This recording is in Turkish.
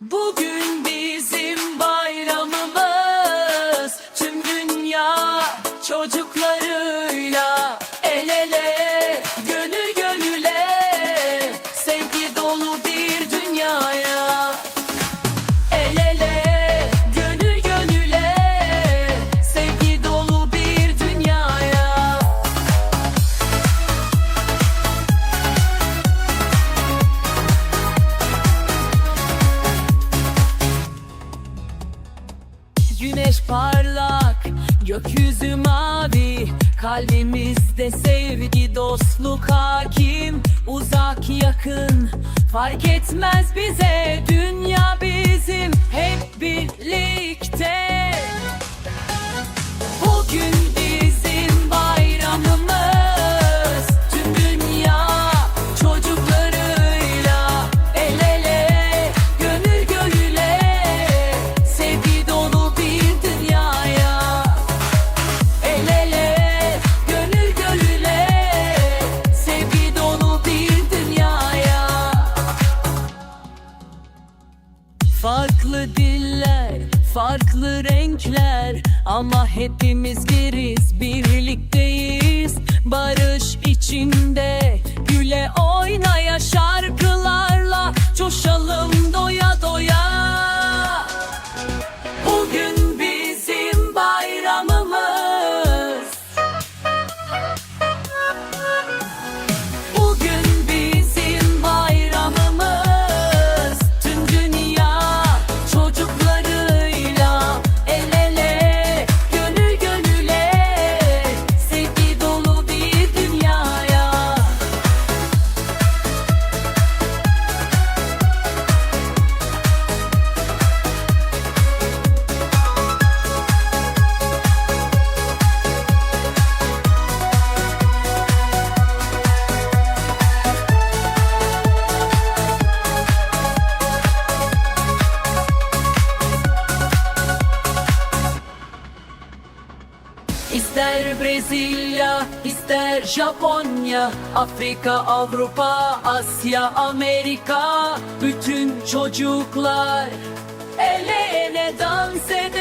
Bugün bizim bayramımız. Tüm dünya çocuklarıyla Güneş parlak, gökyüzü mavi Kalbimizde sevgi, dostluk hakim Uzak yakın, fark etmez bize Dünya Farklı diller, farklı renkler. Ama hepimiz biriz, birlikteyiz. Barış içinde, güle oynaya Şarkılarla coşalım İster Brezilya, ister Japonya, Afrika, Avrupa, Asya, Amerika, bütün çocuklar el ele dans günde.